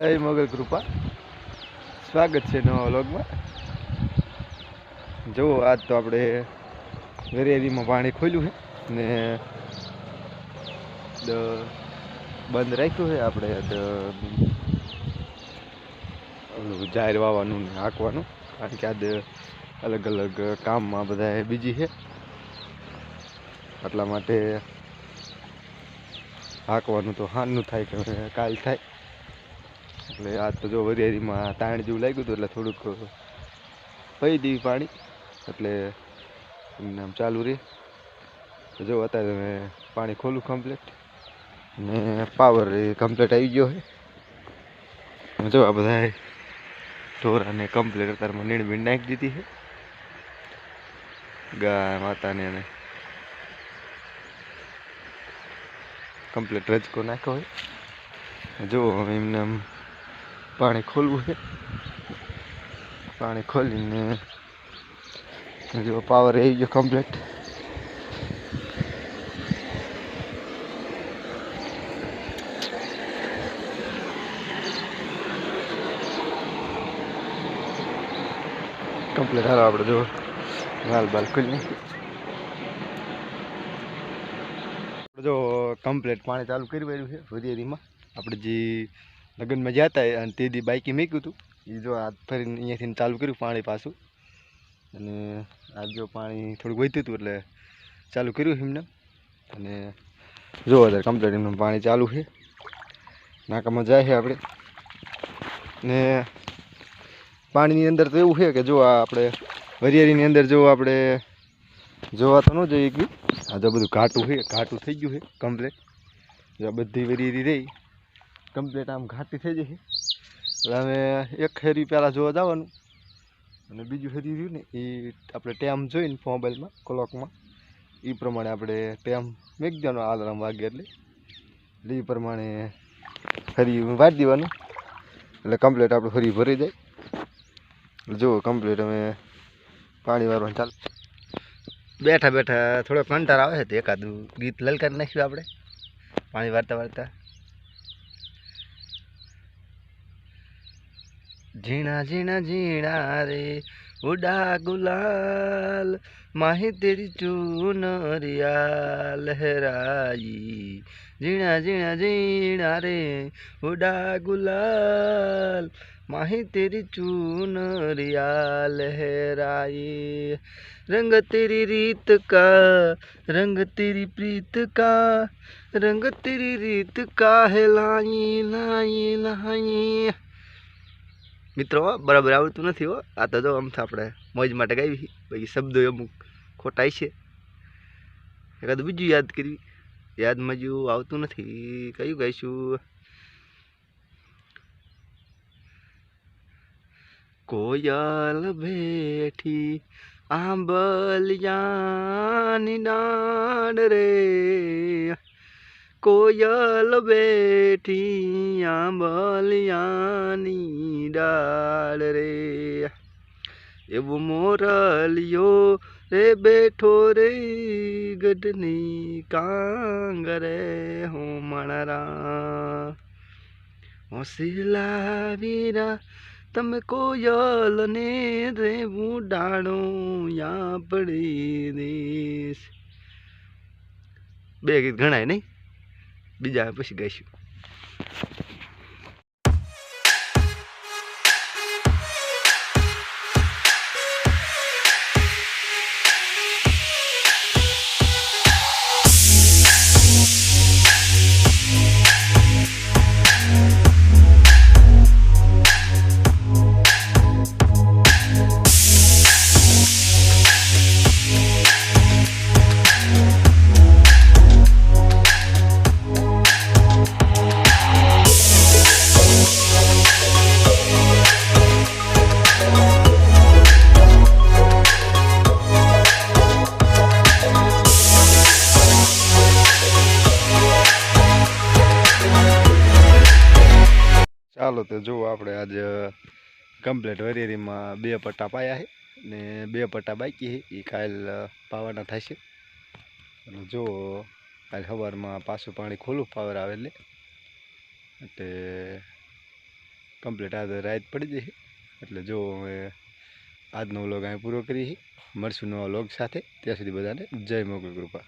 જય મોગલ કૃપા. સ્વાગત છે નવા વ્લોગમાં. જુઓ, આજ તો આપણે વેરેરીમાં પાણી ખોલ્યું છે ને બંધ રાખ્યું છે આપણે જાહેર વાવવાનું ને હાંકવાનું. કારણ કે આજ અલગ અલગ કામમાં બધા બીજી છે. એટલા માટે હાંકવાનું તો હાનનું થાય કે કાલ થાય. એટલે આ તો જો વરિયાળીમાં તાણ જેવું લાગ્યું હતું એટલે થોડુંક પહી દીધી પાણી, એટલે એમને આમ ચાલુ રહે જો અત્યારે મેં પાણી ખોલું કમ્પ્લેટ ને પાવર કમ્પ્લેટ આવી ગયો અને જો આ બધા ઢોરાને કમ્પ્લીટ અત્યારમાં નીણ બીણ નાખી દીધી છે. ગાય માતાને અને કમ્પ્લેટ રજકો નાખ્યો હોય જો એમને આમ પાણી ખોલવું છે. પાણી ખોલીને જો પાવર આવી ગયો કમ્પ્લીટ કમ્પ્લીટ હાલો આપણે જો લાલ બાલ ખોલી. જો કમ્પ્લીટ પાણી ચાલુ કરી રહ્યું છે. વરિયારીમાં આપણે જે લગ્નમાં ગયા હતા અને તે દી બાઇકે મૂક્યું હતું એ જો આ ફરીને અહીંયાથી ચાલુ કર્યું પાણી પાછું. અને આજ જો પાણી થોડુંક વધ્યું હતું એટલે ચાલુ કર્યું એમને. અને જો અત્યારે કમ્પ્લેટ એમનું પાણી ચાલુ છે. નાકામાં જાય છે આપણે. ને પાણીની અંદર તો એવું છે કે જો આ આપણે વરિયાળીની અંદર જો આપણે જોવા તો ન જોઈએ ગયું આ જો બધું ઘાટું છે, ઘાટું થઈ ગયું છે કમ્પ્લેટ જો આ બધી વરિયાળી રહી. કમ્પ્લીટ આમ ઘાટી થઈ જશે. એટલે અમે એક ફેરી પહેલાં જોવા જવાનું. અને બીજું ફેરી રહ્યું ને એ આપણે ટેમ જોઈને મોબાઈલમાં ક્લોકમાં એ પ્રમાણે આપણે ટેમ મેક દેવાનો આલારામ વાગે એટલે. એટલે એ પ્રમાણે ફરી વાળી દેવાનું. એટલે કમ્પ્લીટ આપણે ફરી ભરી જાય. જુઓ કમ્પ્લીટ અમે પાણી વારવાનું ચાલે. બેઠા બેઠા થોડો કંટાળ આવે છે, તો એકાદું ગીત લલકારી નાખ્યું આપણે. પાણી વારતા વારતા. ઝીણા ઝીણા ઝીણા રે, ઉડા ગુલાલ, માહી તેરી ચૂન રિયા લહેરાઈ ઝીણા ઝીણા ઝીણા રે, ઉડા ગુલાલ, માહી તેરી ચૂન રિયા લહેરાઈ રંગ તેરી રીત કા રંગ તેરી પ્રીત કા રંગ તેરી રીત કા હે લાઈ લાઈ લાઈ. મિત્રો બરાબર આવડતું નથી, હો. આ તો જો, આમ આપણે મોજ માટે ગાવી બાકી શબ્દો અમુક ખોટાય છે. એકાદ બીજું યાદ કરવી. યાદમાં જો આવતું નથી. કયું ગાઈશું? કોયલ બેઠી આંબલિયાની ડાળ રે. કોયલ બેઠી આંબલિયાની ડાળ રે એવો મોરલિયો રે બેઠો રે ગઢની કાંગરે હું મણરા હોશિલા વીરા તમે કોયલ ને રેવું ડાણો યા પડી દેશ બે ગીત ગણાય નહીં? બીજા પછી ગાઈશું. ચાલો તો જુઓ આપણે આજે કમ્પ્લેટ વરિયારીમાં બે પટ્ટા પાયા છે ને બે પટ્ટા બાકી છે. એ કાલ પાવાના થશે. અને જો કાલ સવારમાં પાછું પાણી ખુલ્લું પાવર આવે એટલે. એટલે કમ્પ્લેટ આજે રાત પડી જશે. એટલે જો હવે આજનો વ્લોગ અહીં પૂરો કરીએ મળશું નવા વ્લોગ સાથે. ત્યાં સુધી બધાને જય મોગલ કૃપા.